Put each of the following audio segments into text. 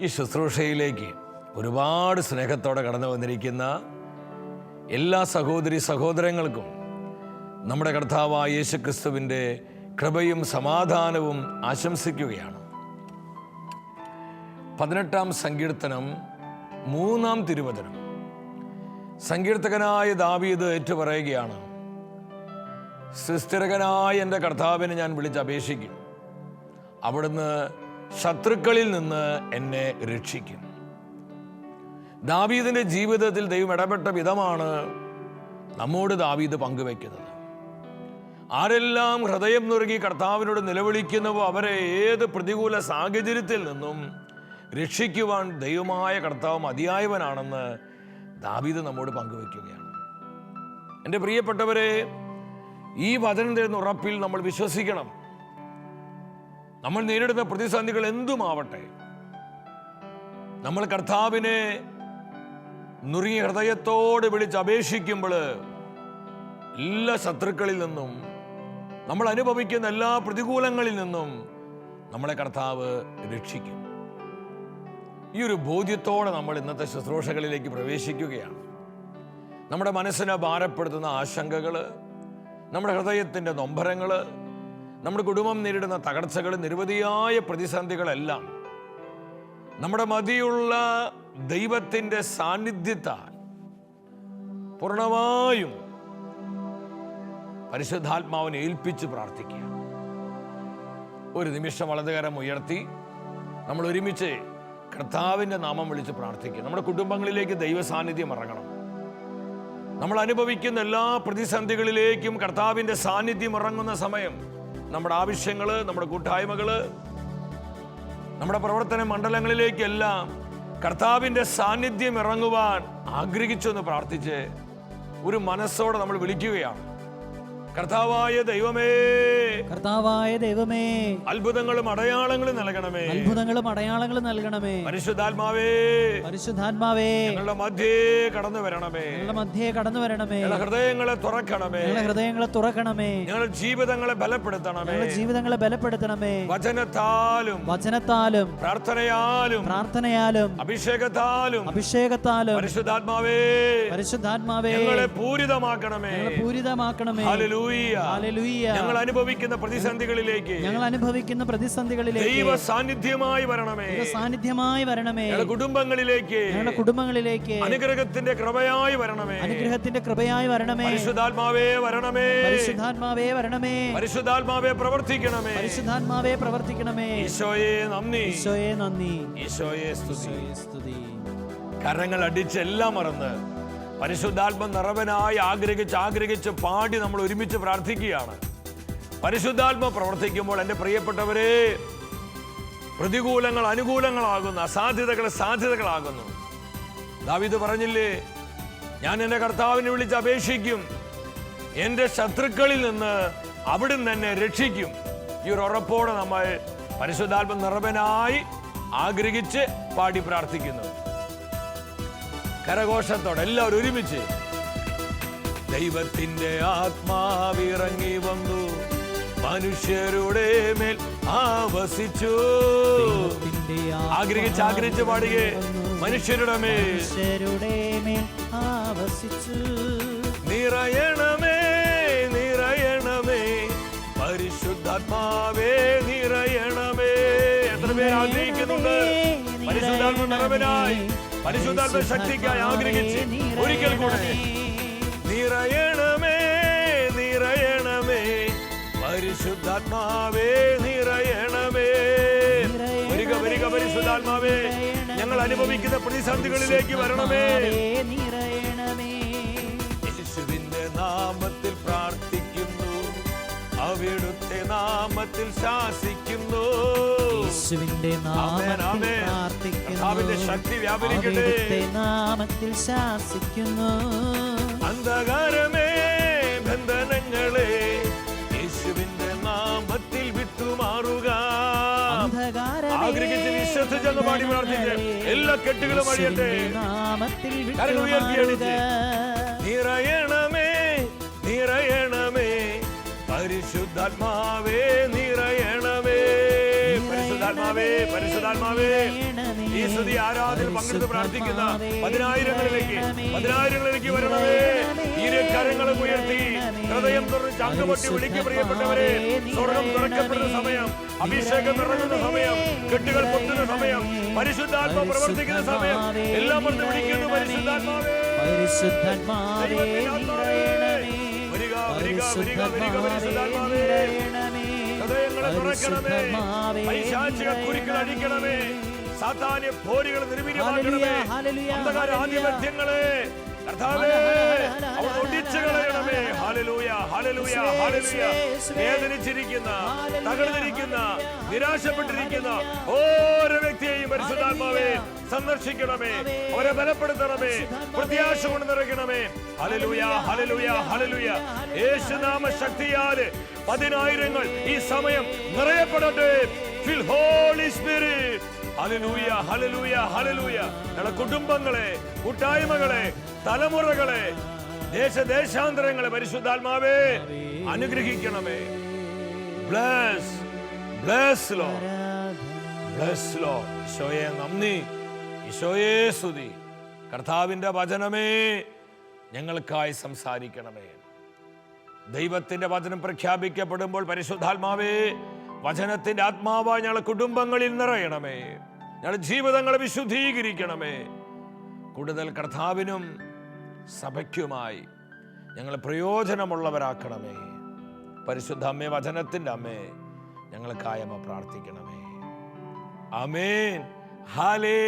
ഈ ശുശ്രൂഷയിലേക്ക് ഒരുപാട് സ്നേഹത്തോടെ കടന്നു വന്നിരിക്കുന്ന എല്ലാ സഹോദരി സഹോദരങ്ങൾക്കും നമ്മുടെ കർത്താവായ യേശു ക്രിസ്തുവിന്റെ കൃപയും സമാധാനവും ആശംസിക്കുകയാണ്. പതിനെട്ടാം സങ്കീർത്തനം മൂന്നാം തിരുവചനം. സങ്കീർത്തകനായ ദാവീദ് ഏറ്റുപറയുകയാണ് സുസ്ഥിരകനായ എന്റെ കർത്താവിനെ ഞാൻ വിളിച്ചപേക്ഷിക്കും അവിടുന്ന് ശത്രുക്കളിൽ നിന്ന് എന്നെ രക്ഷിക്കും. ദാവീദിന്റെ ജീവിതത്തിൽ ദൈവം ഇടപെട്ട വിധമാണ് നമ്മോട് ദാവീദ് പങ്കുവെക്കുന്നത് ആരെല്ലാം ഹൃദയം നുറുകി കർത്താവിനോട് നിലവിളിക്കുന്നവോ അവരെ ഏത് പ്രതികൂല സാഹചര്യത്തിൽ നിന്നും രക്ഷിക്കുവാൻ ദൈവമായ കർത്താവ് മതിയായവനാണെന്ന് ദാവീദ് നമ്മോട് പങ്കുവെക്കുകയാണ് എന്റെ പ്രിയപ്പെട്ടവരെ ഈ വചനം തരുന്ന ഉറപ്പിൽ നമ്മൾ വിശ്വസിക്കണം. നമ്മൾ നേരിടുന്ന പ്രതിസന്ധികൾ എന്തുമാവട്ടെ നമ്മൾ കർത്താവിനെ നുറുങ്ങിയ ഹൃദയത്തോട് വിളിച്ച് അപേക്ഷിക്കുമ്പോൾ എല്ലാ ശത്രുക്കളിൽ നിന്നും നമ്മൾ അനുഭവിക്കുന്ന എല്ലാ പ്രതികൂലങ്ങളിൽ നിന്നും നമ്മളെ കർത്താവ് രക്ഷിക്കും. ഈ ഒരു ബോധ്യത്തോടെ നമ്മൾ ഇന്നത്തെ ശുശ്രൂഷകളിലേക്ക് പ്രവേശിക്കുകയാണ്. നമ്മുടെ മനസ്സിനെ ഭാരപ്പെടുത്തുന്ന ആശങ്കകൾ നമ്മുടെ ഹൃദയത്തിന്റെ നൊമ്പരങ്ങൾ നമ്മുടെ കുടുംബം നേരിടുന്ന തകർച്ചകൾ നിരവധിയായ പ്രതിസന്ധികളെല്ലാം നമ്മുടെ മതിയുള്ള ദൈവത്തിന്റെ സാന്നിധ്യത്താൽ പൂർണമായും പരിശുദ്ധാത്മാവിനെ ഏൽപ്പിച്ച് പ്രാർത്ഥിക്കുക. ഒരു നിമിഷം വളരെ ഉയർത്തി നമ്മൾ ഒരുമിച്ച് കർത്താവിന്റെ നാമം വിളിച്ച് പ്രാർത്ഥിക്കുക. നമ്മുടെ കുടുംബങ്ങളിലേക്ക് ദൈവ സാന്നിധ്യം ഇറങ്ങണം. നമ്മൾ അനുഭവിക്കുന്ന എല്ലാ പ്രതിസന്ധികളിലേക്കും കർത്താവിന്റെ സാന്നിധ്യം ഇറങ്ങുന്ന സമയം നമ്മുടെ ആവശ്യങ്ങൾ നമ്മുടെ കൂട്ടായ്മകൾ നമ്മുടെ പ്രവർത്തന മണ്ഡലങ്ങളിലേക്കെല്ലാം കർത്താവിന്റെ സാന്നിധ്യം ഇറങ്ങുവാൻ ആഗ്രഹിച്ചു എന്ന് പ്രാർത്ഥിച്ച് ഒരു മനസ്സോടെ നമ്മൾ വിളിക്കുകയാണ്. കർത്താവായ ദൈവമേ. കർത്താവായ ദൈവമേ. അത്ഭുതങ്ങളും അടയാളങ്ങളും നൽകണമേ. അത്ഭുതങ്ങളും അടയാളങ്ങളും നൽകണമേ. പരിശുദ്ധാത്മാവേ. പരിശുദ്ധാത്മാവേ. ഞങ്ങളുടെ മധ്യേ കടന്നു വരണമേ. ഞങ്ങളുടെ മധ്യേ കടന്നു വരണമേ. ഞങ്ങളുടെ ഹൃദയങ്ങളെ തുറക്കണമേ. ഞങ്ങളുടെ ഹൃദയങ്ങളെ തുറക്കണമേ. ഞങ്ങളുടെ ജീവിതങ്ങളെ ബലപ്പെടുത്തണമേ. ഞങ്ങളുടെ ജീവിതങ്ങളെ ബലപ്പെടുത്തണമേ. വചനത്താലും വചനത്താലും പ്രാർത്ഥനയാലും പ്രാർത്ഥനയാലും അഭിഷേകത്താലും അഭിഷേകത്താലും പരിശുദ്ധാത്മാവേ. പരിശുദ്ധാത്മാവേ. ഞങ്ങളെ പൂരിതമാക്കണമേ. ഞങ്ങളെ പൂരിതമാക്കണമേ. ഹല്ലേലൂയ. ഞങ്ങൾ അനുഭവിക്കുന്ന പ്രതിസന്ധികളിലേക്ക്. ഞങ്ങൾ അനുഭവിക്കുന്ന പ്രതിസന്ധികളിലേക്ക്. ദൈവ സാന്നിധ്യമായി വരണമേ. സാന്നിധ്യമായി വരണമേ. ഞങ്ങളുടെ കുടുംബങ്ങളിലേക്ക്. ഞങ്ങളുടെ കുടുംബങ്ങളിലേക്ക്. അനുഗ്രഹത്തിന്റെ കൃപയായി വരണമേ. അനുഗ്രഹത്തിന്റെ കൃപയായി വരണമേ. പരിശുദ്ധാത്മാവേ വരണമേ. പരിശുദ്ധാത്മാവേ വരണമേ. പരിശുദ്ധാത്മാവേ പ്രവർത്തിക്കണമേ. പരിശുദ്ധാത്മാവേ പ്രവർത്തിക്കണമേ. ഈശോയെ നന്ദി. ഈശോയെ നന്ദി. ഈശോയേ സ്തുതി. ഈശോയെ സ്തുതി. കരങ്ങൾ അടിച്ച് എല്ലാം മറന്ന് പരിശുദ്ധാത്മ നിറവനായി ആഗ്രഹിച്ച് ആഗ്രഹിച്ച് പാടി നമ്മൾ ഒരുമിച്ച് പ്രാർത്ഥിക്കുകയാണ്. പരിശുദ്ധാത്മ പ്രവർത്തിക്കുമ്പോൾ എന്റെ പ്രിയപ്പെട്ടവരെ പ്രതികൂലങ്ങൾ അനുകൂലങ്ങളാകുന്നു അസാധ്യതകൾ സാധ്യതകളാകുന്നു. ദാവിദ് പറഞ്ഞില്ലേ ഞാൻ എന്റെ കർത്താവിനെ വിളിച്ച് അപേക്ഷിക്കും. എന്റെ ശത്രുക്കളിൽ നിന്ന് അവിടുന്ന് എന്നെ രക്ഷിക്കും. ഈ ഒരു ഉറപ്പോടെ നമ്മൾ പരിശുദ്ധാത്മ നിറവനായി ആഗ്രഹിച്ച് പാടി പ്രാർത്ഥിക്കുന്നു. കരഘോഷത്തോടെ എല്ലാവരും ഒരുമിച്ച്. ദൈവത്തിന്റെ ആത്മാവിറങ്ങി വന്നു. മനുഷ്യരുടെ മേൽ ആവസിച്ചു. ആഗ്രഹിച്ച് ആഗ്രഹിച്ച് പാടുകെ മനുഷ്യരുടെ മേൽ. മേൽ ആവസിച്ചു. നിറയണമേ നിറയണമേ. പരിശുദ്ധാത്മാവേ നിറയണമേ. എത്ര പേര് ആഗ്രഹിക്കുന്നുണ്ട്? പരിശുദ്ധാത്മ നിറവനായി. പരിശുദ്ധാത്മ ശക്തിക്കായി ആഗ്രഹിച്ച് ഒരിക്കൽ കൂടെ നിറയണമേ നിറയണമേ. പരിശുദ്ധാത്മാവേ നിറയണമേ. വരിക വരിക പരിശുദ്ധാത്മാവേ. ഞങ്ങൾ അനുഭവിക്കുന്ന പ്രതിസന്ധികളിലേക്ക് വരണമേ. യേശുവിന്റെ നാമത്തിൽ പ്രാർത്ഥിക്കുന്നു. അവിടുത്തെ നാമത്തിൽ ശാസിക്കുന്നു. യേശുവിന്റെ നാമേ നാമത്തിൽ കർത്താവിന്റെ ശക്തി വ്യാപരിക്കട്ടെ. നാമത്തിൽ ശാസിക്കുന്നു. അന്ധകാരമേ ബന്ധനങ്ങളെ യേശുവിന്റെ നാമത്തിൽ വിട്ടുമാറുക. അന്ധകാരമേ, ആഗ്രഹിച്ച് വിശ്വസിച്ചെന്ന് പാടി പ്രാർത്ഥിച്ച് എല്ലാ കെട്ടുകളും അഴിയട്ടെ. കരങ്ങൾ. നിറയണമേ നിറയണമേ പരിശുദ്ധാത്മാവേ നിറയണമേ. പരിശുദ്ധാത്മാവേ പരിശുദ്ധാത്മാവേ. ഈ സ്തുതി ആരാധന പങ്കെടുത്ത് പ്രാർത്ഥിക്കുന്ന പതിനായിരങ്ങളിലേക്ക് പതിനായിരങ്ങളിലേക്ക് വരണമേ. ഇരു കരങ്ങളും ഉയർത്തി ഹൃദയം തുറന്ന് ചങ്കുപൊട്ടി വിളിക്ക് പ്രിയപ്പെട്ടവരെ. സ്വർണം തുറക്കപ്പെടുന്ന സമയം അഭിഷേകം നിറങ്ങുന്ന സമയം കെട്ടുകൾ പൊട്ടുന്ന സമയം പരിശുദ്ധാത്മ പ്രവർത്തിക്കുന്ന സമയം. എല്ലാം വന്ന് വിളിക്കുന്നു പരിശുദ്ധാത്മാവേ. പരിശുദ്ധാത്മാവേ നിറയണമേ വരിക വരിക വരിക വരിക പരിശുദ്ധാത്മാവേ. ഹൃദയങ്ങളെ തുറക്കണമേ. പൈശാചിക കുരുക്കൾ അഴിക്കണമേ സാത്താന്യ പോരികൾ നിർവീര്യമാക്കണമേ അന്ധകാര ആധിപത്യങ്ങളെ. വേദനിച്ചിരിക്കുന്ന തകർന്നിരിക്കുന്ന നിരാശപ്പെട്ടിരിക്കുന്ന ഓരോ പരിശുദ്ധാത്മാവേ സന്ദർശിക്കണമേ അവരെ ബലപ്പെടുത്തണമേ പ്രത്യാശ കൊണ്ട് നിറയ്ക്കണമേ ഹലലൂയ ഹലലൂയ ഹലലൂയ യേശുനാമ ശക്തിയാൽ പതിനായിരങ്ങൾ ഈ സമയം നിറയപ്പെടട്ടെ. ഫിൽ ഹോളി സ്പിരിറ്റ് ഹലലൂയ ഹലലൂയ ഹലലൂയ ഞങ്ങളുടെ കുടുംബങ്ങളെ കൂട്ടായ്മകളെ തലമുറകളെ ദേശദേശാന്തരങ്ങളെ പരിശുദ്ധാത്മാവേ അനുഗ്രഹിക്കണമേ. ബ്ലസ് ബ്ലസ് ലോ ബ്ലസ് ലോ ഈശോയെ നന്ദി. ഈശോയെ സ്തുതി കർത്താവിന്റെ വചനമേ ഞങ്ങൾക്കായി സംസാരിക്കണമേ. ദൈവത്തിന്റെ വചനം പ്രഖ്യാപിക്കപ്പെടുമ്പോൾ പരിശുദ്ധാത്മാവേ വചനത്തിന്റെ ആത്മാവായി ഞങ്ങളെ കുടുംബങ്ങളിൽ നിറയണമേ. ഞങ്ങളുടെ ജീവിതങ്ങളെ വിശുദ്ധീകരിക്കണമേ. കൂടുതൽ കർത്താവിനും സഭയ്ക്കുമായി ഞങ്ങൾ പ്രയോജനമുള്ളവരാക്കണമേ. പരിശുദ്ധ അമ്മേ വചനത്തിന്റെ അമ്മേ ഞങ്ങൾക്കായമ്മ പ്രാർത്ഥിക്കണമേ. അമേൻ ഹാലേ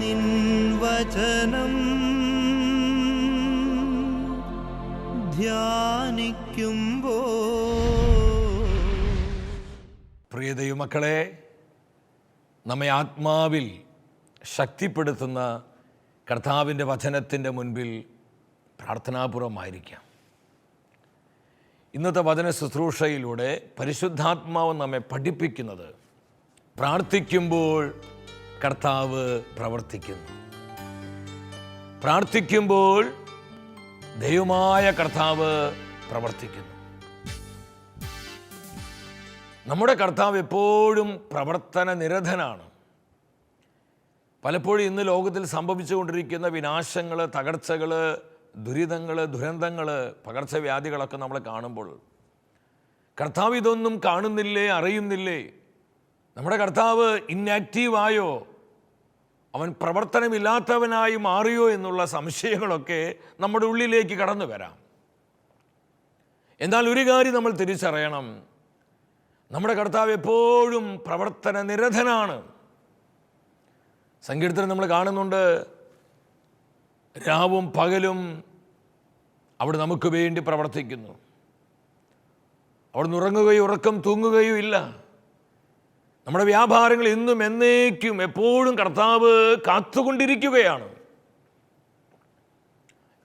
നിൻ വചനം ധ്യാനിക്കുമ്പോ പ്രിയ ദൈവമക്കളെ നമ്മെ ആത്മാവിൽ ശക്തിപ്പെടുത്തുന്ന കർത്താവിന്റെ വചനത്തിന്റെ മുൻപിൽ പ്രാർത്ഥനാപൂർവമായിരിക്കാം. ഇന്നത്തെ വചന ശുശ്രൂഷയിലൂടെ പരിശുദ്ധാത്മാവ് നമ്മെ പഠിപ്പിക്കുന്നത് പ്രാർത്ഥിക്കുമ്പോൾ കർത്താവ് പ്രവർത്തിക്കുന്നു. പ്രാർത്ഥിക്കുമ്പോൾ ദൈവമായ കർത്താവ് പ്രവർത്തിക്കുന്നു. നമ്മുടെ കർത്താവ് എപ്പോഴും പ്രവർത്തന നിരതനാണ്. പലപ്പോഴും ഇന്ന് ലോകത്തിൽ സംഭവിച്ചുകൊണ്ടിരിക്കുന്ന വിനാശങ്ങൾ തകർച്ചകൾ ദുരിതങ്ങൾ ദുരന്തങ്ങൾ പകർച്ചവ്യാധികളൊക്കെ നമ്മൾ കാണുമ്പോൾ കർത്താവ് ഇതൊന്നും കാണുന്നില്ലേ അറിയുന്നില്ലേ? നമ്മുടെ കർത്താവ് ഇന്നാക്റ്റീവായോ അവൻ പ്രവർത്തനമില്ലാത്തവനായി മാറിയോ എന്നുള്ള സംശയങ്ങളൊക്കെ നമ്മുടെ ഉള്ളിലേക്ക് കടന്നു വരാം. എന്നാൽ ഒരു കാര്യം നമ്മൾ തിരിച്ചറിയണം. നമ്മുടെ കർത്താവ് എപ്പോഴും പ്രവർത്തന നിരതനാണ് സങ്കീർത്തനം നമ്മൾ കാണുന്നുണ്ട് രാവും പകലും അവിടെ നമുക്ക് വേണ്ടി പ്രവർത്തിക്കുന്നു. അവിടെ ഉറങ്ങുകയും ഉറക്കം തൂങ്ങുകയോ ഇല്ല. നമ്മുടെ വ്യാപാരങ്ങൾ ഇന്നും എന്നേക്കും എപ്പോഴും കർത്താവ് കാത്തുകൊണ്ടിരിക്കുകയാണ്.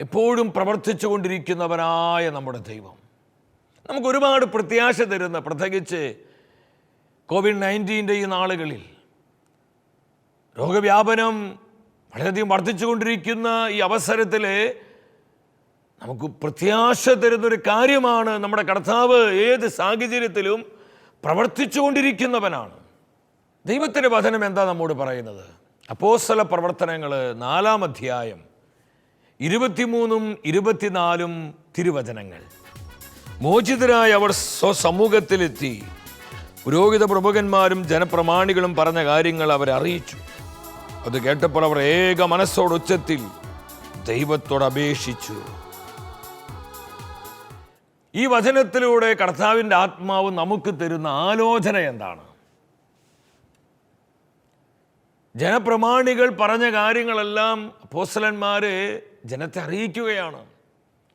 എപ്പോഴും പ്രവർത്തിച്ചു കൊണ്ടിരിക്കുന്നവനായ നമ്മുടെ ദൈവം. നമുക്ക് ഒരുപാട് പ്രത്യാശ തരുന്ന പ്രത്യേകിച്ച് കോവിഡ് നയന്റീന്റെ ഈ നാളുകളിൽ രോഗവ്യാപനം വളരെയധികം വർദ്ധിച്ചുകൊണ്ടിരിക്കുന്ന ഈ അവസരത്തിൽ നമുക്ക് പ്രത്യാശ തരുന്നൊരു കാര്യമാണ് നമ്മുടെ കർത്താവ് ഏത് സാഹചര്യത്തിലും പ്രവർത്തിച്ചുകൊണ്ടിരിക്കുന്നവനാണ്. ദൈവത്തിന്റെ വചനം എന്താ നമ്മോട് പറയുന്നത്? അപ്പോസ്തല പ്രവർത്തനങ്ങൾ നാലാം അധ്യായം ഇരുപത്തിമൂന്നും ഇരുപത്തിനാലും തിരുവചനങ്ങൾ. മോചിതരായ അവർ സ്വസമൂഹത്തിലെത്തി പുരോഹിത പ്രമുഖന്മാരും ജനപ്രമാണികളും പറഞ്ഞ കാര്യങ്ങൾ അവരറിയിച്ചു. അത് കേട്ടപ്പോൾ അവർ ഏക മനസ്സോട് ഉച്ചത്തിൽ ദൈവത്തോട് അപേക്ഷിച്ചു. ഈ വചനത്തിലൂടെ കർത്താവിന്റെ ആത്മാവ് നമുക്ക് തരുന്ന ആലോചന എന്താണ്? ജനപ്രമാണികൾ പറഞ്ഞ കാര്യങ്ങളെല്ലാം അപ്പോസ്തലന്മാര് ജനത്തെ അറിയിക്കുകയാണ്.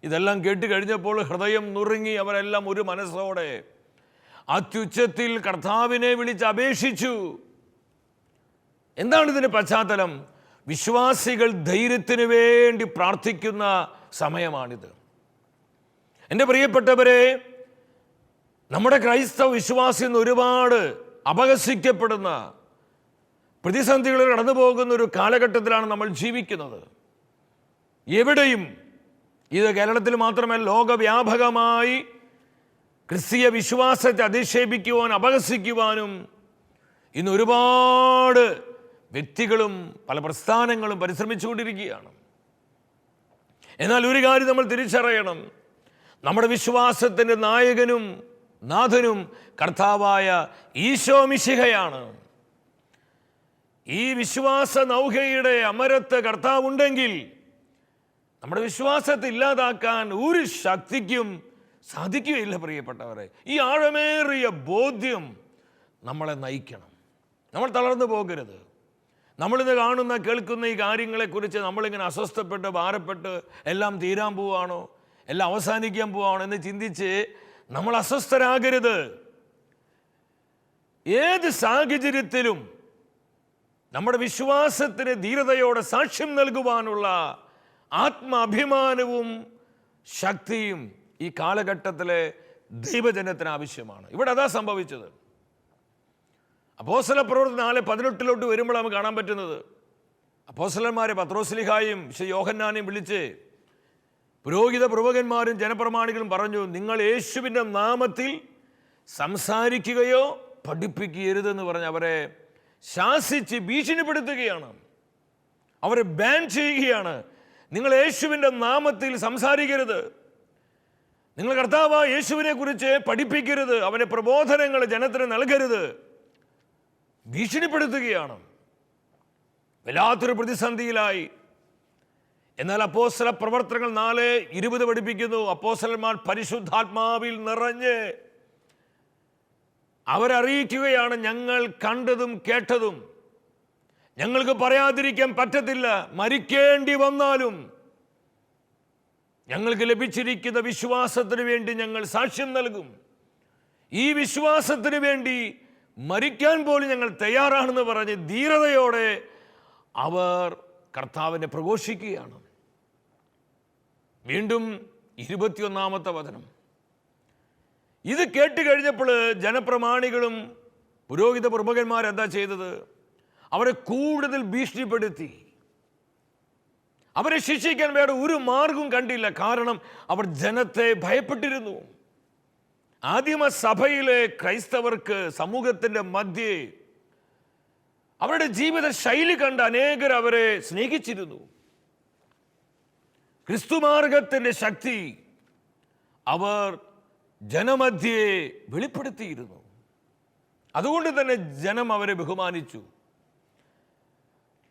ഇതെല്ലാം കേട്ട് കഴിഞ്ഞപ്പോൾ ഹൃദയം നുറുങ്ങി അവരെല്ലാം ഒരു മനസ്സോടെ അത്യുച്ചത്തിൽ കർത്താവിനെ വിളിച്ച് അപേക്ഷിച്ചു. എന്താണ് ഇതിന്റെ പശ്ചാത്തലം? വിശ്വാസികൾ ധൈര്യത്തിന് വേണ്ടി പ്രാർത്ഥിക്കുന്ന സമയമാണിത്. എന്റെ പ്രിയപ്പെട്ടവരെ നമ്മുടെ ക്രൈസ്തവ വിശ്വാസി എന്ന് ഒരുപാട് അപഹസിക്കപ്പെടുന്ന പ്രതിസന്ധികളിൽ കടന്നു പോകുന്ന ഒരു കാലഘട്ടത്തിലാണ് നമ്മൾ ജീവിക്കുന്നത്. എവിടെയും ഇത് കേരളത്തിൽ മാത്രമല്ല ലോകവ്യാപകമായി ക്രിസ്തീയ വിശ്വാസത്തെ അധിക്ഷേപിക്കുവാൻ അപഹസിക്കുവാനും ഇന്ന് ഒരുപാട് വ്യക്തികളും പല പ്രസ്ഥാനങ്ങളും പരിശ്രമിച്ചുകൊണ്ടിരിക്കുകയാണ്. എന്നാൽ ഒരു കാര്യം നമ്മൾ തിരിച്ചറിയണം. നമ്മുടെ വിശ്വാസത്തിന്റെ നായകനും നാഥനും കർത്താവായ ഈശോ മിശിഹയാണ്. ഈ വിശ്വാസ നൗകയുടെ അമരത്ത് കർത്താവുണ്ടെങ്കിൽ നമ്മുടെ വിശ്വാസത്തെ ഇല്ലാതാക്കാൻ ഒരു ശക്തിക്കും സാധിക്കുകയില്ല പ്രിയപ്പെട്ടവരെ. ഈ ആഴമേറിയ ബോധ്യം നമ്മളെ നയിക്കണം. നമ്മൾ തളർന്നു പോകരുത്. നമ്മളിന്ന് കാണുന്ന കേൾക്കുന്ന ഈ കാര്യങ്ങളെക്കുറിച്ച് നമ്മളിങ്ങനെ അസ്വസ്ഥപ്പെട്ട് ഭാരപ്പെട്ട് എല്ലാം തീരാൻ പോവാണോ? എല്ലാം അവസാനിക്കാൻ പോവാണോ എന്ന് ചിന്തിച്ച് നമ്മൾ അസ്വസ്ഥരാകരുത്. ഏത് സാഹചര്യത്തിലും നമ്മുടെ വിശ്വാസത്തിന് ധീരതയോടെ സാക്ഷ്യം നൽകുവാനുള്ള ആത്മാഭിമാനവും ശക്തിയും ഈ കാലഘട്ടത്തിലെ ദൈവജനത്തിന് ആവശ്യമാണ്. ഇവിടെ അതാ സംഭവിച്ചത്. അപ്പോസ്തല പ്രവൃത്തി നാല് പതിനെട്ടിലോട്ട് നമുക്ക് കാണാൻ പറ്റുന്നത്. അപ്പോസലന്മാരെ പത്രോസ്ലിഹായും ശ്രീ യോഹന്നാനെയും വിളിച്ച് പുരോഹിത പ്രമുഖന്മാരും ജനപ്രമാണികളും പറഞ്ഞു നിങ്ങൾ യേശുവിന്റെ നാമത്തിൽ സംസാരിക്കുകയോ പഠിപ്പിക്കരുതെന്ന് പറഞ്ഞ് അവരെ ശാസിച്ച് ഭീഷണിപ്പെടുത്തുകയാണ്. അവരെ ബാൻ ചെയ്യുകയാണ്. നിങ്ങൾ യേശുവിന്റെ നാമത്തിൽ സംസാരിക്കരുത്. നിങ്ങൾ കർത്താവ് യേശുവിനെ കുറിച്ച് പഠിപ്പിക്കരുത്. അവന്റെ പ്രബോധനങ്ങൾ ജനത്തിന് നൽകരുത്. ഭീഷണിപ്പെടുത്തുകയാണ്. വല്ലാത്തൊരു പ്രതിസന്ധിയിലായി. എന്നാൽ അപ്പോസ്തല പ്രവർത്തനങ്ങൾ നാല് ഇരുപത് പഠിപ്പിക്കുന്നു. അപ്പോസ്തലന്മാർ പരിശുദ്ധാത്മാവിൽ നിറഞ്ഞ് അവരറിയിക്കുകയാണ് ഞങ്ങൾ കണ്ടതും കേട്ടതും. ഞങ്ങൾക്ക് പറയാതിരിക്കാൻ പറ്റത്തില്ല. മരിക്കേണ്ടി വന്നാലും ഞങ്ങൾക്ക് ലഭിച്ചിരിക്കുന്ന വിശ്വാസത്തിന് വേണ്ടി ഞങ്ങൾ സാക്ഷ്യം നൽകും. ഈ വിശ്വാസത്തിന് വേണ്ടി മരിക്കാൻ പോലും ഞങ്ങൾ തയ്യാറാണെന്ന് പറഞ്ഞ് ധീരതയോടെ അവർ കർത്താവിനെ പ്രഘോഷിക്കുകയാണ്. വീണ്ടും ഇരുപത്തിയൊന്നാമത്തെ വചനം. ഇത് കേട്ട് കഴിഞ്ഞപ്പോൾ ജനപ്രമാണികളും പുരോഹിത പ്രമുഖന്മാരെന്താ ചെയ്തത്? അവരെ കൂടുതൽ ഭീഷണിപ്പെടുത്തി. അവരെ ശിക്ഷിക്കാൻ വേറെ ഒരു മാർഗവും കണ്ടില്ല. കാരണം അവർ ജനത്തെ ഭയപ്പെട്ടിരുന്നു. ആദിമ സഭയിലെ ക്രൈസ്തവർക്ക് സമൂഹത്തിന്റെ മധ്യേ അവരുടെ ജീവിത ശൈലി കണ്ട് അനേകർ അവരെ സ്നേഹിച്ചിരുന്നു. ക്രിസ്തുമാർഗത്തിന്റെ ശക്തി അവർ ജനമധ്യയെ വെളിപ്പെടുത്തിയിരുന്നു. അതുകൊണ്ട് തന്നെ ജനം അവരെ ബഹുമാനിച്ചു.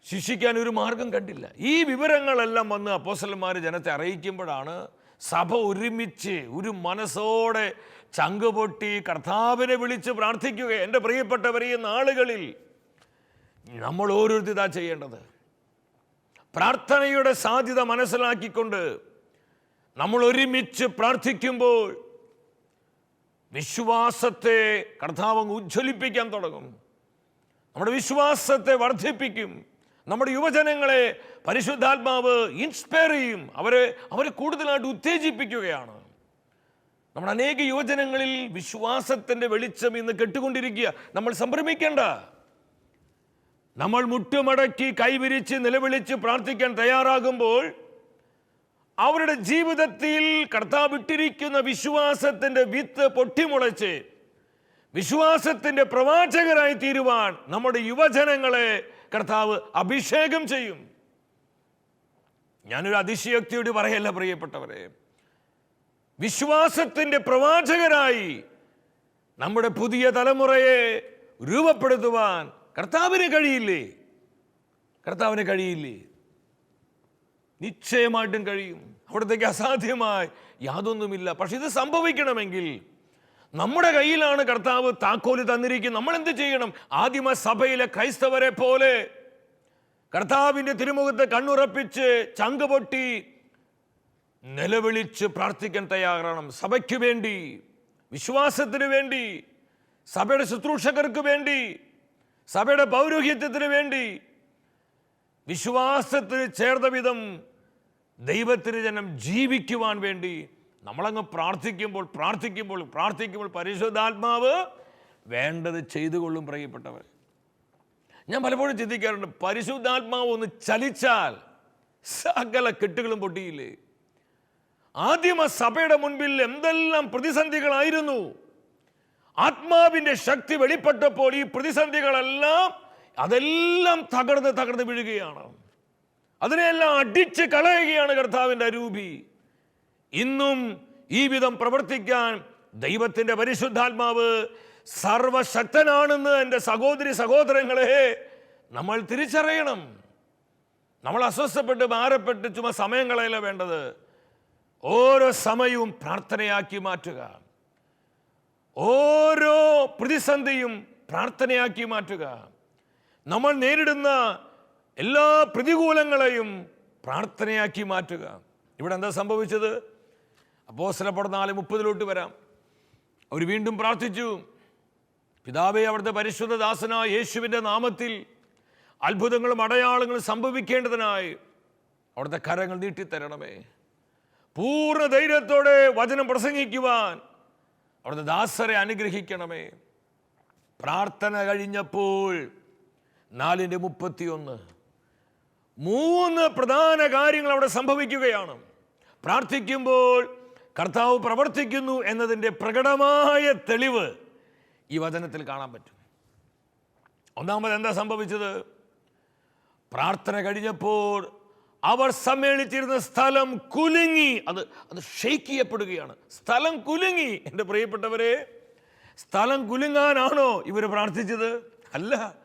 ശിക്ഷിക്കാൻ ഒരു മാർഗം കണ്ടില്ല. ഈ വിവരങ്ങളെല്ലാം വന്ന് അപ്പോസലന്മാർ ജനത്തെ അറിയിക്കുമ്പോഴാണ് സഭ ഒരുമിച്ച് ഒരു മനസ്സോടെ ചങ്കുപൊട്ടി കർത്താവിനെ വിളിച്ച് പ്രാർത്ഥിക്കുക. എന്റെ പ്രിയപ്പെട്ടവർ ഈ നാളുകളിൽ നമ്മൾ ഓരോരുത്തർ ചെയ്യേണ്ടത്. പ്രാർത്ഥനയുടെ സാധ്യത മനസ്സിലാക്കിക്കൊണ്ട് നമ്മൾ ഒരുമിച്ച് പ്രാർത്ഥിക്കുമ്പോൾ വിശ്വാസത്തെ കർത്താവ് ഉജ്ജ്വലിപ്പിക്കാൻ തുടങ്ങും. നമ്മുടെ വിശ്വാസത്തെ വർദ്ധിപ്പിക്കും. നമ്മുടെ യുവജനങ്ങളെ പരിശുദ്ധാത്മാവ് ഇൻസ്പയർ ചെയ്യും. അവരെ അവരെ കൂടുതലായിട്ട് ഉത്തേജിപ്പിക്കുകയാണ്. നമ്മുടെ അനേക യുവജനങ്ങളിൽ വിശ്വാസത്തിന്റെ വെളിച്ചം ഇന്ന് കെട്ടുകൊണ്ടിരിക്കുക. നമ്മൾ സംഭ്രമിക്കേണ്ട. നമ്മൾ മുട്ടുമടക്കി കൈവിരിച്ച് നിലവിളിച്ച് പ്രാർത്ഥിക്കാൻ തയ്യാറാകുമ്പോൾ അവരുടെ ജീവിതത്തിൽ കർത്താവ് ഇട്ടിരിക്കുന്ന വിശ്വാസത്തിന്റെ വിത്ത് പൊട്ടിമുളച്ച് വിശ്വാസത്തിന്റെ പ്രവാചകരായി തീരുവാൻ നമ്മുടെ യുവജനങ്ങളെ കർത്താവ് അഭിഷേകം ചെയ്യും. ഞാനൊരു അതിശയോക്തിയോട് പറയല്ല പ്രിയപ്പെട്ടവരെ. വിശ്വാസത്തിന്റെ പ്രവാചകരായി നമ്മുടെ പുതിയ തലമുറയെ രൂപപ്പെടുത്തുവാൻ കർത്താവിന് കഴിയില്ലേ? കർത്താവിന് കഴിയില്ലേ? നിശ്ചയമായിട്ടും കഴിയും. അവിടത്തേക്ക് അസാധ്യമായി യാതൊന്നുമില്ല. പക്ഷെ ഇത് സംഭവിക്കണമെങ്കിൽ നമ്മുടെ കയ്യിലാണ് കർത്താവ് താക്കോൽ തന്നിരിക്കുന്നത്. നമ്മൾ എന്ത് ചെയ്യണം? ആദിമ സഭയിലെ ക്രൈസ്തവരെ പോലെ കർത്താവിന്റെ തിരുമുഖത്തെ കണ്ണുറപ്പിച്ച് ചങ്ക് പൊട്ടി നിലവിളിച്ച് പ്രാർത്ഥിക്കാൻ തയ്യാറാണ് സഭയ്ക്ക് വേണ്ടി വിശ്വാസത്തിന് വേണ്ടി സഭയുടെ ശുശ്രൂഷകർക്ക് വേണ്ടി സഭയുടെ പൗരോഹിത്യത്തിന് വേണ്ടി വിശ്വാസത്തിന് ചേർന്ന വിധം ദൈവത്തിന് ജനം ജീവിക്കുവാൻ വേണ്ടി നമ്മളങ്ങ് പ്രാർത്ഥിക്കുമ്പോൾ പ്രാർത്ഥിക്കുമ്പോൾ പ്രാർത്ഥിക്കുമ്പോൾ പരിശുദ്ധാത്മാവ് വേണ്ടത് ചെയ്തു കൊള്ളും പ്രിയപ്പെട്ടവർ. ഞാൻ പലപ്പോഴും ചിന്തിക്കാറുണ്ട് പരിശുദ്ധാത്മാവ് ഒന്ന് ചലിച്ചാൽ സകല കെട്ടുകളും പൊട്ടിയില്ലേ? ആദിമ സഭയുടെ മുൻപിൽ എന്തെല്ലാം പ്രതിസന്ധികളായിരുന്നു? ആത്മാവിന്റെ ശക്തി വെളിപ്പെട്ടപ്പോൾ ഈ പ്രതിസന്ധികളെല്ലാം അതെല്ലാം തകർന്ന് തകർന്ന് വീഴുകയാണ്. അതിനെല്ലാം അടിച്ച് കളയുകയാണ് കർത്താവിന്റെ അരൂപി. ഇന്നും ഈ വിധം പ്രവർത്തിക്കാൻ ദൈവത്തിന്റെ പരിശുദ്ധാത്മാവ് സർവശക്തനാണെന്ന് എന്റെ സഹോദരി സഹോദരങ്ങളെ നമ്മൾ തിരിച്ചറിയണം. നമ്മൾ അസ്വസ്ഥപ്പെട്ട് ഭാരപ്പെട്ട് ചുമ സമയം വേണ്ടത്? ഓരോ സമയവും പ്രാർത്ഥനയാക്കി മാറ്റുക. ഓരോ പ്രതിസന്ധിയും പ്രാർത്ഥനയാക്കി മാറ്റുക. നമ്മൾ നേരിടുന്ന എല്ലാ പ്രതികൂലങ്ങളെയും പ്രാർത്ഥനയാക്കി മാറ്റുക. ഇവിടെ എന്താ സംഭവിച്ചത്? അപ്പോസ്തലപ്പടം നാല് മുപ്പതിലോട്ട് വരാം. അവർ വീണ്ടും പ്രാർത്ഥിച്ചു. പിതാവെ അവിടുത്തെ പരിശുദ്ധ ദാസനായ യേശുവിന്റെ നാമത്തിൽ അത്ഭുതങ്ങളും അടയാളങ്ങളും സംഭവിക്കേണ്ടതിനായി അവിടുത്തെ കരങ്ങൾ നീട്ടിത്തരണമേ. പൂർണ ധൈര്യത്തോടെ വചനം പ്രസംഗിക്കുവാൻ അവിടുന്ന് ദാസരെ അനുഗ്രഹിക്കണമേ. പ്രാർത്ഥന കഴിഞ്ഞപ്പോൾ നാലിന്റെ മുപ്പത്തിയൊന്ന്. മൂന്ന് പ്രധാന കാര്യങ്ങൾ അവിടെ സംഭവിക്കുകയാണ്. പ്രാർത്ഥിക്കുമ്പോൾ കർത്താവ് പ്രവർത്തിക്കുന്നു എന്നതിന്റെ പ്രകടമായ തെളിവ് ഈ വചനത്തിൽ കാണാൻ പറ്റും. ഒന്നാമത് എന്താ സംഭവിച്ചത്? പ്രാർത്ഥന കഴിഞ്ഞപ്പോൾ അവർ സമ്മേളിച്ചിരുന്ന സ്ഥലം കുലുങ്ങി. അത് അത് ഷെയ്ക്ക് ചെയ്യപ്പെടുകയാണ്. സ്ഥലം കുലുങ്ങി. എന്റെ പ്രിയപ്പെട്ടവരെ സ്ഥലം കുലുങ്ങാനാണോ ഇവർ പ്രാർത്ഥിച്ചത്? അല്ല.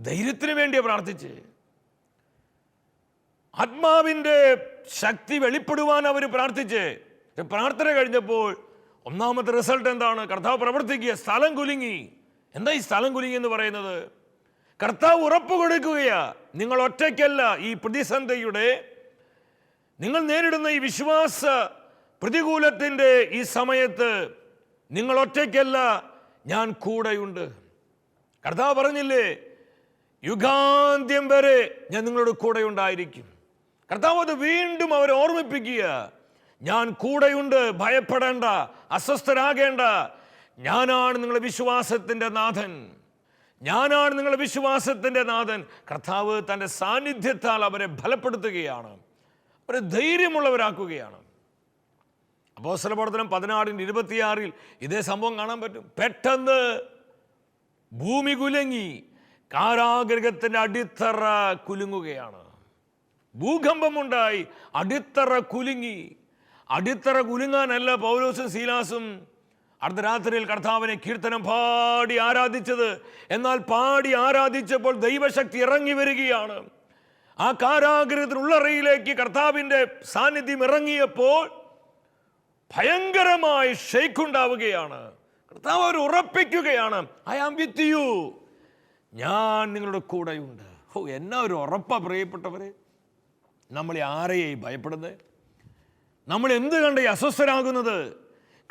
ധൈര്യത്തിന് വേണ്ടിയാണ് പ്രാർത്ഥിച്ച്. ആത്മാവിന്റെ ശക്തി വെളിപ്പെടുവാൻ അവർ പ്രാർത്ഥിച്ച്. പ്രാർത്ഥന കഴിഞ്ഞപ്പോൾ ഒന്നാമത്തെ റിസൾട്ട് എന്താണ്? കർത്താവ് പ്രവർത്തിക്കുക. സ്ഥലം കുലുങ്ങി. എന്താ ഈ സ്ഥലം കുലുങ്ങി എന്ന് പറയുന്നത്? കർത്താവ് ഉറപ്പ് കൊടുക്കുകയാ. നിങ്ങൾ ഒറ്റയ്ക്കല്ല ഈ പ്രതിസന്ധിയുടെ നിങ്ങൾ നേരിടുന്ന ഈ വിശ്വാസ പ്രതികൂലത്തിന്റെ ഈ സമയത്ത് നിങ്ങൾ ഒറ്റയ്ക്കല്ല ഞാൻ കൂടെയുണ്ട്. കർത്താവ് പറഞ്ഞില്ലേ യുഗാന്ത്യം വരെ ഞാൻ നിങ്ങളുടെ കൂടെ ഉണ്ടായിരിക്കും കർത്താവ് അത് വീണ്ടും അവരെ ഓർമ്മിപ്പിക്കുക. ഞാൻ കൂടെയുണ്ട് ഭയപ്പെടേണ്ട അസ്വസ്ഥരാകേണ്ട. ഞാനാണ് നിങ്ങളുടെ വിശ്വാസത്തിന്റെ നാഥൻ. ഞാനാണ് നിങ്ങളുടെ വിശ്വാസത്തിന്റെ നാഥൻ. കർത്താവ് തന്റെ സാന്നിധ്യത്താൽ അവരെ ബലപ്പെടുത്തുകയാണ് അവരെ ധൈര്യമുള്ളവരാക്കുകയാണ്. അപ്പോസ്തല പ്രവർത്തനം പതിനാറിന്റെ ഇരുപത്തിയാറിൽ ഇതേ സംഭവം കാണാൻ പറ്റും. പെട്ടെന്ന് ഭൂമി കുലുങ്ങി. കാരാഗ്രഹത്തിന്റെ അടിത്തറ കുലുങ്ങുകയാണ്. ഭൂകമ്പമുണ്ടായി. അടിത്തറ കുലുങ്ങി. അടിത്തറ കുലുങ്ങാനല്ല പൗലോസും സീലാസും അർദ്ധരാത്രിയിൽ കർത്താവിനെ കീർത്തനം പാടി ആരാധിച്ചത്. എന്നാൽ പാടി ആരാധിച്ചപ്പോൾ ദൈവശക്തി ഇറങ്ങി വരികയാണ്. ആ കാരാഗ്രഹത്തിനുള്ളറയിലേക്ക് കർത്താവിന്റെ സാന്നിധ്യം ഇറങ്ങിയപ്പോൾ ഭയങ്കരമായി ഷെയ്ക്ക് ഉണ്ടാവുകയാണ് കർത്താവ് അവർ ഉറപ്പിക്കുകയാണ്. ഐ ആം വിത്ത് യു ഞാൻ നിങ്ങളുടെ കൂടെയുണ്ട്. ഓ എന്നാ ഒരു ഉറപ്പാ പ്രിയപ്പെട്ടവരെ. നമ്മളെ ആരെയായി ഭയപ്പെടുന്നത്? നമ്മൾ എന്ത് കണ്ട് അസ്വസ്ഥരാകുന്നത്?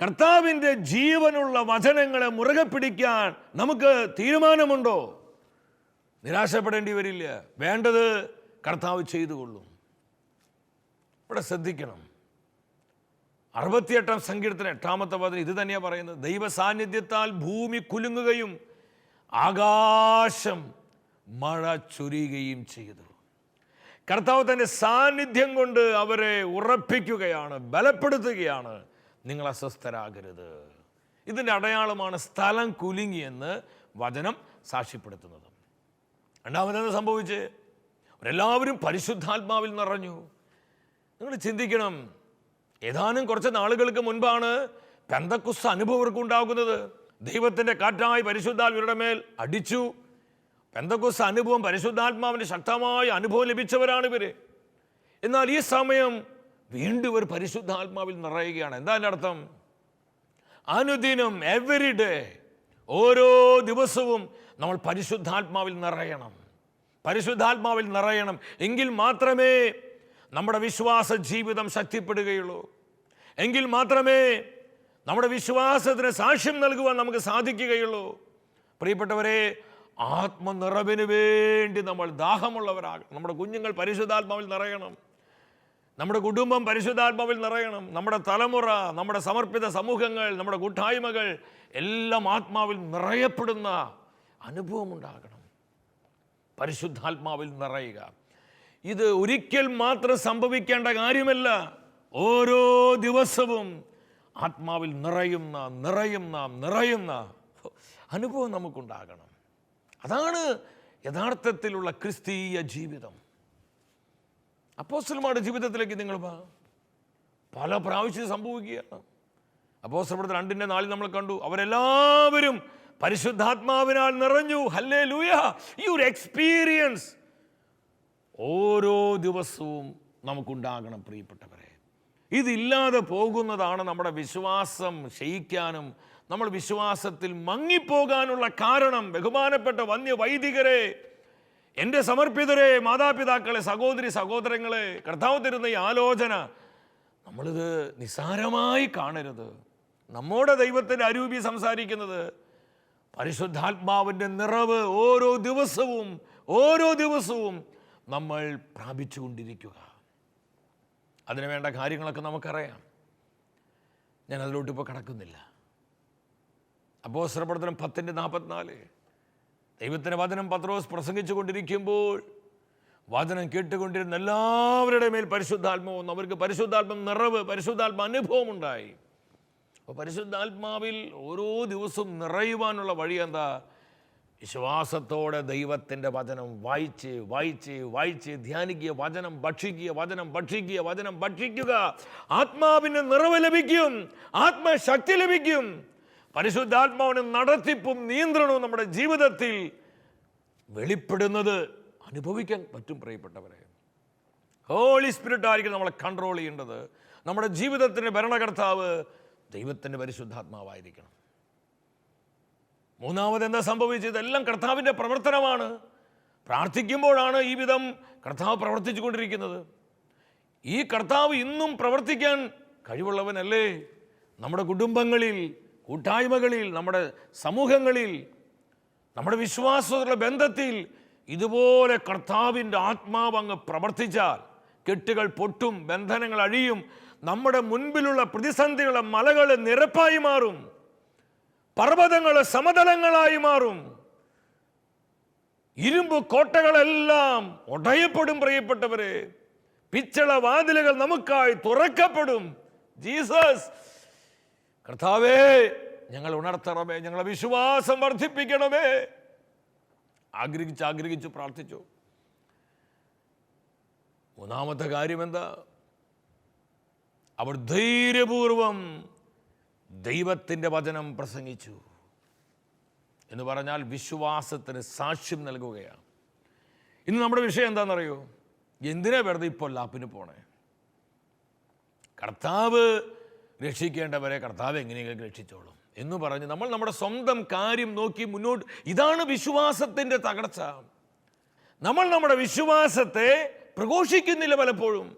കർത്താവിന്റെ ജീവനുള്ള വചനങ്ങളെ മുറുകെ പിടിക്കാൻ നമുക്ക് തീരുമാനമുണ്ടോ? നിരാശപ്പെടേണ്ടി വരില്ല. വേണ്ടത് കർത്താവ് ചെയ്തു കൊള്ളും ഇവിടെ ശ്രദ്ധിക്കണം. അറുപത്തിയെട്ടാം സങ്കീർത്തന എട്ടാമത്തെ പദം ഇത് തന്നെയാണ് പറയുന്നത്. ദൈവ സാന്നിധ്യത്താൽ ഭൂമി കുലുങ്ങുകയും ആകാശം മഴ ചൊരിയുകയും ചെയ്തു. കർത്താവ് തന്റെ സാന്നിധ്യം കൊണ്ട് അവരെ ഉറപ്പിക്കുകയാണ് ബലപ്പെടുത്തുകയാണ്. നിങ്ങൾ അസ്വസ്ഥരാകരുത്. ഇതിന്റെ അടയാളമാണ് സ്ഥലം കുലുങ്ങിയെന്ന് വചനം സാക്ഷ്യപ്പെടുത്തുന്നത്. രണ്ടാമതെന്ന് സംഭവിച്ച്? അവരെല്ലാവരും പരിശുദ്ധാത്മാവിൽ നിറഞ്ഞു. നിങ്ങൾ ചിന്തിക്കണം ഏതാനും കുറച്ച് നാളുകൾക്ക് മുൻപാണ് പെന്തക്കുസ് അനുഭവർക്ക് ഉണ്ടാകുന്നത് ദൈവത്തിന്റെ കാറ്റായി പരിശുദ്ധാത്മയുടെ മേൽ അടിച്ചു. പെന്തക്കുസ് അനുഭവം പരിശുദ്ധാത്മാവിന്റെ ശക്തമായ അനുഭവം ലഭിച്ചവരാണ് ഇവർ എന്നാൽ ഈ സമയം വീണ്ടും ഒരു പരിശുദ്ധാത്മാവിൽ നിറയുകയാണ്. എന്താണ് അർത്ഥം? അനുദിനം എവറി ഡേ ഓരോ ദിവസവും നമ്മൾ പരിശുദ്ധാത്മാവിൽ നിറയണം. പരിശുദ്ധാത്മാവിൽ നിറയണം. എങ്കിൽ മാത്രമേ നമ്മുടെ വിശ്വാസ ജീവിതം ശക്തിപ്പെടുകയുള്ളൂ. എങ്കിൽ മാത്രമേ നമ്മുടെ വിശ്വാസത്തിന് സാക്ഷ്യം നൽകുവാൻ നമുക്ക് സാധിക്കുകയുള്ളൂ. പ്രിയപ്പെട്ടവരെ ആത്മനിറവിന് വേണ്ടി നമ്മൾ ദാഹമുള്ളവരാകണം. നമ്മുടെ കുഞ്ഞുങ്ങൾ പരിശുദ്ധാത്മാവിൽ നിറയണം. നമ്മുടെ കുടുംബം പരിശുദ്ധാത്മാവിൽ നിറയണം. നമ്മുടെ തലമുറ നമ്മുടെ സമർപ്പിത സമൂഹങ്ങൾ നമ്മുടെ കൂട്ടായ്മകൾ എല്ലാം ആത്മാവിൽ നിറയപ്പെടുന്ന അനുഭവം ഉണ്ടാകണം പരിശുദ്ധാത്മാവിൽ നിറയുക. ഇത് ഒരിക്കൽ മാത്രം സംഭവിക്കേണ്ട കാര്യമല്ല. ഓരോ ദിവസവും ആത്മാവിൽ നിറയുന്ന നിറയുന്ന നിറയുന്ന അനുഭവം നമുക്കുണ്ടാകണം. അതാണ് യഥാർത്ഥത്തിലുള്ള ക്രിസ്തീയ ജീവിതം. അപ്പോസ്റ്റലന്മാരുടെ ജീവിതത്തിലേക്ക് നിങ്ങൾ പല പ്രാവശ്യം സംഭവിക്കുകയാണ്. അപ്പോസ്റ്റലപ്പെടുത്ത രണ്ടിന്റെ നാളിൽ നമ്മൾ കണ്ടു. അവരെല്ലാവരും പരിശുദ്ധാത്മാവിനാൽ നിറഞ്ഞു. ഹല്ലേ ലൂയ ഈ ഒരു എക്സ്പീരിയൻസ് ഓരോ ദിവസവും നമുക്കുണ്ടാകണം പ്രിയപ്പെട്ടവരെ. ഇതില്ലാതെ പോകുന്നതാണ് നമ്മുടെ വിശ്വാസം ക്ഷയിക്കാനും നമ്മൾ വിശ്വാസത്തിൽ മങ്ങിപ്പോകാനുള്ള കാരണം. ബഹുമാനപ്പെട്ട വന്യ വൈദികരെ എന്റെ സമർപ്പിതരെ മാതാപിതാക്കളെ സഹോദരി സഹോദരങ്ങളെ കർത്താവ് തരുന്ന ഈ ആലോചന നമ്മളിത് നിസാരമായി കാണരുത്. നമ്മുടെ ദൈവത്തിന്റെ അരൂപി സംസാരിക്കുന്നത് പരിശുദ്ധാത്മാവിന്റെ നിറവ് ഓരോ ദിവസവും ഓരോ ദിവസവും നമ്മൾ പ്രാപിച്ചുകൊണ്ടിരിക്കുക. അതിനു വേണ്ട കാര്യങ്ങളൊക്കെ നമുക്കറിയാം. ഞാൻ അതിലോട്ട് ഇപ്പോൾ കടക്കുന്നില്ല. ശ്രപ്രവർത്തനം പത്തിന്റെ നാൽപ്പത്തിനാല് ദൈവത്തിന്റെ വചനം പത്രോസ് പ്രസംഗിച്ചു കൊണ്ടിരിക്കുമ്പോൾ വചനം കേട്ടുകൊണ്ടിരുന്ന എല്ലാവരുടെ മേൽ പരിശുദ്ധാത്മാവ് വന്നു. അവർക്ക് പരിശുദ്ധാത്മ നിറവ് പരിശുദ്ധാത്മ അനുഭവം ഉണ്ടായി. അപ്പോൾ പരിശുദ്ധാത്മാവിൽ ഓരോ ദിവസവും നിറയുവാനുള്ള വഴി എന്താ? വിശ്വാസത്തോടെ ദൈവത്തിന്റെ വചനം വായിച്ച് വായിച്ച് വായിച്ച് ധ്യാനിക്കുക വചനം ഭക്ഷിക്കുക വചനം ഭക്ഷിക്കുക വചനം ഭക്ഷിക്കുക. ആത്മാവിന് നിറവ് ലഭിക്കും ആത്മശക്തി ലഭിക്കും. പരിശുദ്ധാത്മാവിന് നടത്തിപ്പും നിയന്ത്രണവും നമ്മുടെ ജീവിതത്തിൽ വെളിപ്പെടുന്നത് അനുഭവിക്കാൻ പറ്റും പ്രിയപ്പെട്ടവരെ. ഹോളി സ്പിരിറ്റ് ആയിരിക്കും നമ്മളെ കൺട്രോൾ ചെയ്യേണ്ടത്. നമ്മുടെ ജീവിതത്തിന്റെ ഭരണകർത്താവ് ദൈവത്തിന്റെ പരിശുദ്ധാത്മാവായിരിക്കണം. മൂന്നാമത് എന്താ സംഭവിച്ചത്? എല്ലാം കർത്താവിന്റെ പ്രവർത്തനമാണ്. പ്രാർത്ഥിക്കുമ്പോഴാണ് ഈ വിധം കർത്താവ് പ്രവർത്തിച്ചു കൊണ്ടിരിക്കുന്നത് ഈ കർത്താവ് ഇന്നും പ്രവർത്തിക്കാൻ കഴിവുള്ളവനല്ലേ? നമ്മുടെ കുടുംബങ്ങളിൽ കൂട്ടായ്മകളിൽ നമ്മുടെ സമൂഹങ്ങളിൽ നമ്മുടെ വിശ്വാസത്തിലുള്ള ബന്ധത്തിൽ ഇതുപോലെ കർത്താവിന്റെ ആത്മാവ് അങ്ങ് പ്രവർത്തിച്ചാൽ കെട്ടുകൾ പൊട്ടും ബന്ധനങ്ങൾ അഴിയും നമ്മുടെ മുൻപിലുള്ള പ്രതിസന്ധികളെ മലകൾ നിരപ്പായി മാറും പർവതങ്ങൾ സമതലങ്ങളായി മാറും ഇരുമ്പ് കോട്ടകളെല്ലാം ഉടയപ്പെടും പ്രിയപ്പെട്ടവരെ. പിച്ചള വാതിലുകൾ നമുക്കായി തുറക്കപ്പെടും. ജീസസ് കർത്താവേ ഞങ്ങൾ ഉണർത്തണമേ ഞങ്ങളെ വിശ്വാസം വർദ്ധിപ്പിക്കണമേ. ആഗ്രഹിച്ച് ആഗ്രഹിച്ച് പ്രാർത്ഥിച്ചു. മൂന്നാമത്തെ കാര്യം എന്താ അവർ ധൈര്യപൂർവം ദൈവത്തിന്റെ വചനം പ്രസംഗിച്ചു. എന്ന് പറഞ്ഞാൽ വിശ്വാസത്തിന് സാക്ഷ്യം നൽകുകയാണ്. ഇന്ന് നമ്മുടെ വിഷയം എന്താണെന്നറിയോ? എന്തിനാ വെറുതെ ഇപ്പോൾ ലാപ്പിന് പോണേ? കർത്താവ് രക്ഷിക്കേണ്ടവരെ കർത്താവ് എങ്ങനെയെങ്കിലും രക്ഷിച്ചോളും. എന്ന് പറഞ്ഞ് നമ്മൾ നമ്മുടെ സ്വന്തം കാര്യം നോക്കി മുന്നോട്ട് ഇതാണ് വിശ്വാസത്തിന്റെ തകർച്ച. നമ്മൾ നമ്മുടെ വിശ്വാസത്തെ പ്രഘോഷിക്കുന്നില്ല പലപ്പോഴും.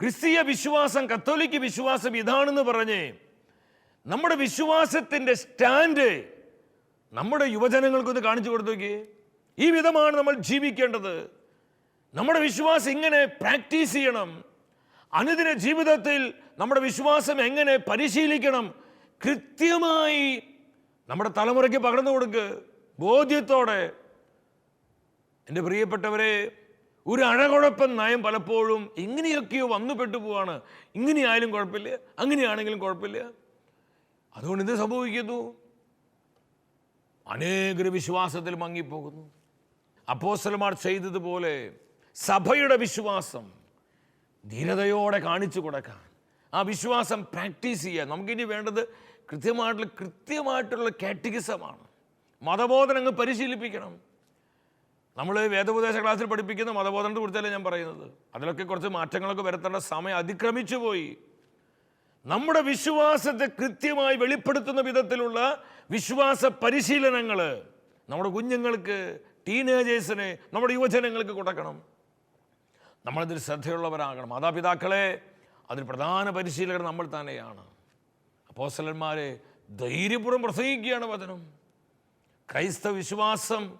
ക്രിസ്തീയ വിശ്വാസം കത്തോലിക്ക് വിശ്വാസം ഇതാണെന്ന് പറഞ്ഞ് നമ്മുടെ വിശ്വാസത്തിന്റെ സ്റ്റാൻഡ് നമ്മുടെ യുവജനങ്ങൾക്കൊന്ന് കാണിച്ചു കൊടുത്തു ഈ വിധമാണ് നമ്മൾ ജീവിക്കേണ്ടത്. നമ്മുടെ വിശ്വാസം ഇങ്ങനെ പ്രാക്ടീസ് ചെയ്യണം. അനുദിന ജീവിതത്തിൽ നമ്മുടെ വിശ്വാസം എങ്ങനെ പരിശീലിക്കണം? കൃത്യമായി നമ്മുടെ തലമുറയ്ക്ക് പകർന്നു കൊടുക്ക്. ബോധ്യത്തോടെ. എന്റെ പ്രിയപ്പെട്ടവരെ ഒരു അഴകുഴപ്പൻ നയം പലപ്പോഴും ഇങ്ങനെയൊക്കെയോ വന്നു പെട്ടുപോവാണ് ഇങ്ങനെയായാലും കുഴപ്പമില്ല അങ്ങനെയാണെങ്കിലും കുഴപ്പമില്ല. അതുകൊണ്ട് ഇത് സംഭവിക്കുന്നു? അനേകർ വിശ്വാസത്തിൽ മങ്ങിപ്പോകുന്നു. അപ്പോസ്റ്റലന്മാർ ചെയ്തതുപോലെ സഭയുടെ വിശ്വാസം ധീരതയോടെ കാണിച്ചു കൊടുക്കാൻ. ആ വിശ്വാസം പ്രാക്ടീസ് ചെയ്യുക നമുക്കിനി വേണ്ടത് കൃത്യമായിട്ടുള്ള കൃത്യമായിട്ടുള്ള കാറ്റഗിസമാണ് മതബോധനം അങ്ങ് പരിശീലിപ്പിക്കണം. നമ്മൾ വേദോപദേശ ക്ലാസ്സിൽ പഠിപ്പിക്കുന്ന മതബോധനത്തെ കുറിച്ചല്ലേ ഞാൻ പറയുന്നത്. അതിലൊക്കെ കുറച്ച് മാറ്റങ്ങളൊക്കെ വരുത്തേണ്ട സമയം അതിക്രമിച്ചു പോയി. നമ്മുടെ വിശ്വാസത്തെ കൃത്യമായി വെളിപ്പെടുത്തുന്ന വിധത്തിലുള്ള വിശ്വാസ പരിശീലനങ്ങൾ നമ്മുടെ കുഞ്ഞുങ്ങൾക്ക് ടീനേജേഴ്സിന് നമ്മുടെ യുവജനങ്ങൾക്ക് കൊടുക്കണം. നമ്മളതിൽ ശ്രദ്ധയുള്ളവരാകണം. മാതാപിതാക്കളെ അതിൽ പ്രധാന പരിശീലകർ നമ്മൾ തന്നെയാണ്. അപ്പോസലന്മാരെ ധൈര്യപൂർവം പ്രസംഗിക്കുകയാണ് വചനം. ക്രൈസ്തവ വിശ്വാസം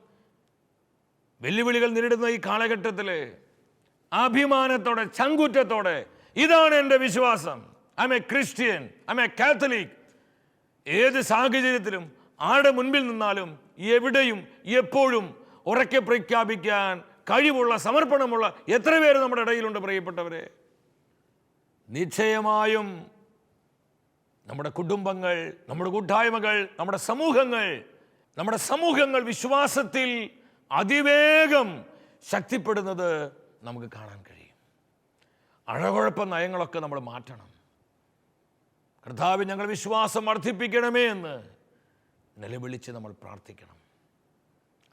വെല്ലുവിളികൾ നേരിടുന്ന ഈ കാലഘട്ടത്തിൽ അഭിമാനത്തോടെ ചങ്കുറ്റത്തോടെ ഇതാണ് എന്റെ വിശ്വാസം. I A Christian I A Catholic ഏത് സാഹചര്യത്തിലും ആരുടെ മുൻപിൽ നിന്നാലും എവിടെയും എപ്പോഴും ഉറക്കെ പ്രഖ്യാപിക്കാൻ കഴിവുള്ള സമർപ്പണമുള്ള എത്ര പേര് നമ്മുടെ ഇടയിലുണ്ട് പ്രിയപ്പെട്ടവരെ? നിശ്ചയമായും നമ്മുടെ കുടുംബങ്ങൾ നമ്മുടെ കൂട്ടായ്മകൾ നമ്മുടെ സമൂഹങ്ങൾ നമ്മുടെ സമൂഹങ്ങൾ വിശ്വാസത്തിൽ അതിവേഗം ശക്തിപ്പെടുന്നത് നമുക്ക് കാണാൻ കഴിയും. അഴകുഴപ്പ നയങ്ങളൊക്കെ നമ്മൾ മാറ്റണം. കർത്താവ് ഞങ്ങൾ വിശ്വാസം വർദ്ധിപ്പിക്കണമേ എന്ന് നിലവിളിച്ച് നമ്മൾ പ്രാർത്ഥിക്കണം.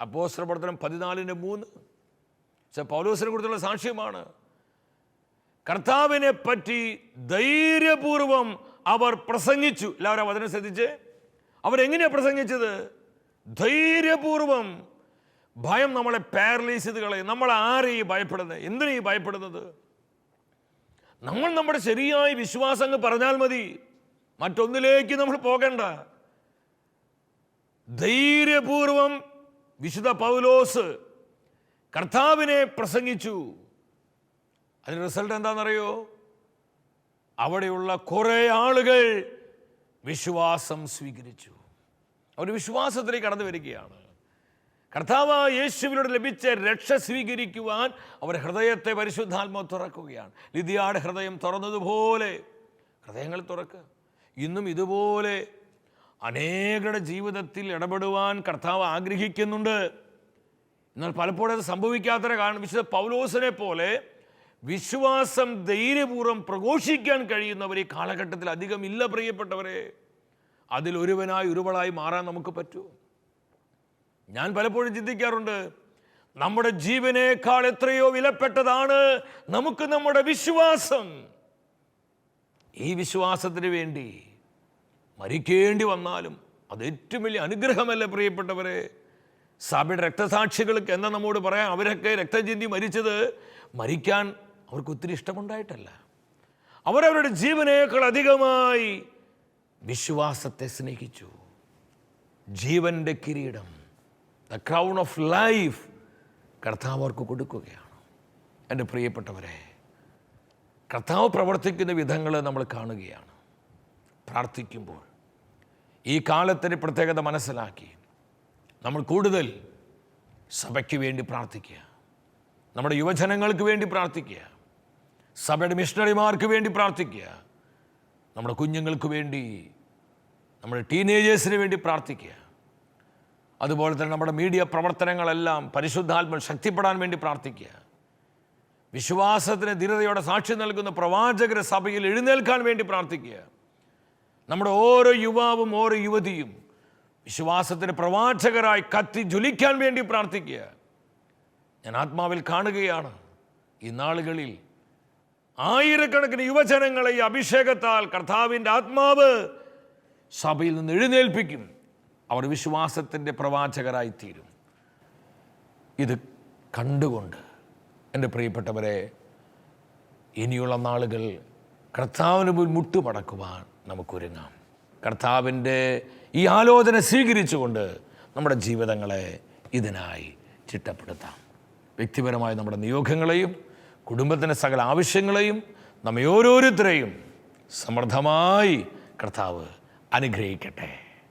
അപ്പോസ്ത്രപ്രവർത്തനം പതിനാലിന്റെ മൂന്ന് പൗലോസിനെ കുറിച്ചുള്ള സാക്ഷ്യമാണ്. കർത്താവിനെ പറ്റി ധൈര്യപൂർവം അവർ പ്രസംഗിച്ചു. എല്ലാവരും വചനം ശ്രദ്ധിച്ച്. അവരെങ്ങനെയാണ് പ്രസംഗിച്ചത്? ധൈര്യപൂർവം ഭയം നമ്മളെ പാരലൈസ് ചെയ്ത് കളയും. നമ്മൾ ആരെ ഈ ഭയപ്പെടുന്നത് എന്തിനാ ഈ ഭയപ്പെടുന്നത്? നമ്മൾ നമ്മുടെ ശരിയായ വിശ്വാസം അങ്ങ് പറഞ്ഞാൽ മതി. മറ്റൊന്നിലേക്ക് നമ്മൾ പോകണ്ട. ധൈര്യപൂർവം വിശുദ്ധ പൗലോസ് കർത്താവിനെ പ്രസംഗിച്ചു. അതിന് റിസൾട്ട് എന്താണെന്നറിയോ? അവിടെയുള്ള കുറേ ആളുകൾ വിശ്വാസം സ്വീകരിച്ചു. അവർ വിശ്വാസത്തിലേക്ക് കടന്നു വരികയാണ്. കർത്താവ് യേശുവിനോട് ലഭിച്ച രക്ഷ സ്വീകരിക്കുവാൻ അവർ ഹൃദയത്തെ പരിശുദ്ധാത്മാവ് തുറക്കുകയാണ്. ലിതിയാട് ഹൃദയം തുറന്നതുപോലെ. ഹൃദയങ്ങൾ തുറക്കുക ഇന്നും ഇതുപോലെ അനേകരുടെ ജീവിതത്തിൽ ഇടപെടുവാൻ കർത്താവ് ആഗ്രഹിക്കുന്നുണ്ട്. എന്നാൽ പലപ്പോഴും അത് സംഭവിക്കാത്തതിനെ കാരണം വിശുദ്ധ പൗലോസിനെ പോലെ വിശ്വാസം ധൈര്യപൂർവം പ്രഘോഷിക്കാൻ കഴിയുന്നവർ ഈ കാലഘട്ടത്തിൽ അധികം ഇല്ല പ്രിയപ്പെട്ടവരെ. അതിൽ ഒരുവനായി ഒരുവളായി മാറാൻ നമുക്ക് പറ്റൂ. ഞാൻ പലപ്പോഴും ചിന്തിക്കാറുണ്ട് നമ്മുടെ ജീവനേക്കാൾ എത്രയോ വിലപ്പെട്ടതാണ് നമുക്ക് നമ്മുടെ വിശ്വാസം. ഈ വിശ്വാസത്തിന് വേണ്ടി മരിക്കേണ്ടി വന്നാലും അത് ഏറ്റവും വലിയ അനുഗ്രഹമല്ല പ്രിയപ്പെട്ടവരെ? സഭയുടെ രക്തസാക്ഷികൾക്ക് എന്താ നമ്മോട് പറയാം? അവരൊക്കെ രക്തം ചിന്തി മരിച്ചത് മരിക്കാൻ അവർക്ക് ഒത്തിരി ഇഷ്ടമുണ്ടായിട്ടല്ല. അവരവരുടെ ജീവനേക്കാൾ അധികമായി വിശ്വാസത്തെ സ്നേഹിച്ചു. ജീവന്റെ കിരീടം ദ ക്രൗൺ ഓഫ് ലൈഫ് കർത്താവ് അവർക്ക് കൊടുക്കുകയാണ്. എന്റെ പ്രിയപ്പെട്ടവരെ കർത്താവ് പ്രവർത്തിക്കുന്ന വിധങ്ങൾ നമ്മൾ കാണുകയാണ്. പ്രാർത്ഥിക്കുമ്പോൾ ഈ കാലത്തിന്റെ പ്രത്യേകത മനസ്സിലാക്കി. നമ്മൾ കൂടുതൽ സഭയ്ക്ക് വേണ്ടി പ്രാർത്ഥിക്കുക. നമ്മുടെ യുവജനങ്ങൾക്ക് വേണ്ടി പ്രാർത്ഥിക്കുക. സഭയുടെ മിഷണറിമാർക്ക് വേണ്ടി പ്രാർത്ഥിക്കുക. നമ്മുടെ കുഞ്ഞുങ്ങൾക്ക് വേണ്ടി നമ്മുടെ ടീനേജേഴ്സിന് വേണ്ടി പ്രാർത്ഥിക്കുക. അതുപോലെ തന്നെ നമ്മുടെ മീഡിയ പ്രവർത്തനങ്ങളെല്ലാം പരിശുദ്ധാത്മ ശക്തിപ്പെടാൻ വേണ്ടി പ്രാർത്ഥിക്കുക. വിശ്വാസത്തിന് ധീരതയോടെ സാക്ഷി നൽകുന്ന പ്രവാചകരെ സഭയിൽ എഴുന്നേൽക്കാൻ വേണ്ടി പ്രാർത്ഥിക്കുക. നമ്മുടെ ഓരോ യുവാവും ഓരോ യുവതിയും വിശ്വാസത്തിന് പ്രവാചകരായി കത്തി ജ്വലിക്കാൻ വേണ്ടി പ്രാർത്ഥിക്കുക. ഞാൻ ആത്മാവിൽ കാണുകയാണ്. ഈ നാളുകളിൽ ആയിരക്കണക്കിന് യുവജനങ്ങളെ ഈ അഭിഷേകത്താൽ കർത്താവിന്റെ ആത്മാവ് സഭയിൽ നിന്ന് എഴുന്നേൽപ്പിക്കും. അവർ വിശ്വാസത്തിന്റെ പ്രവാചകരായി തീരും. ഇത് കണ്ടുകൊണ്ട് എന്റെ പ്രിയപ്പെട്ടവരെ ഇനിയുള്ള നാളുകൾ കർത്താവിന് മുൻ മുട്ടുമടക്കുവാൻ നമുക്കൊരുങ്ങാം. കർത്താവിന്റെ ഈ ആലോചന സ്വീകരിച്ചുകൊണ്ട് നമ്മുടെ ജീവിതങ്ങളെ ഇതിനായി ചിട്ടപ്പെടുത്താം. വ്യക്തിപരമായ നമ്മുടെ നിയോഗങ്ങളെയും കുടുംബത്തിന്റെ സകല ആവശ്യങ്ങളെയും നമ്മെ ഓരോരുത്തരെയും സമൃദ്ധമായി കർത്താവ് അനുഗ്രഹിക്കട്ടെ.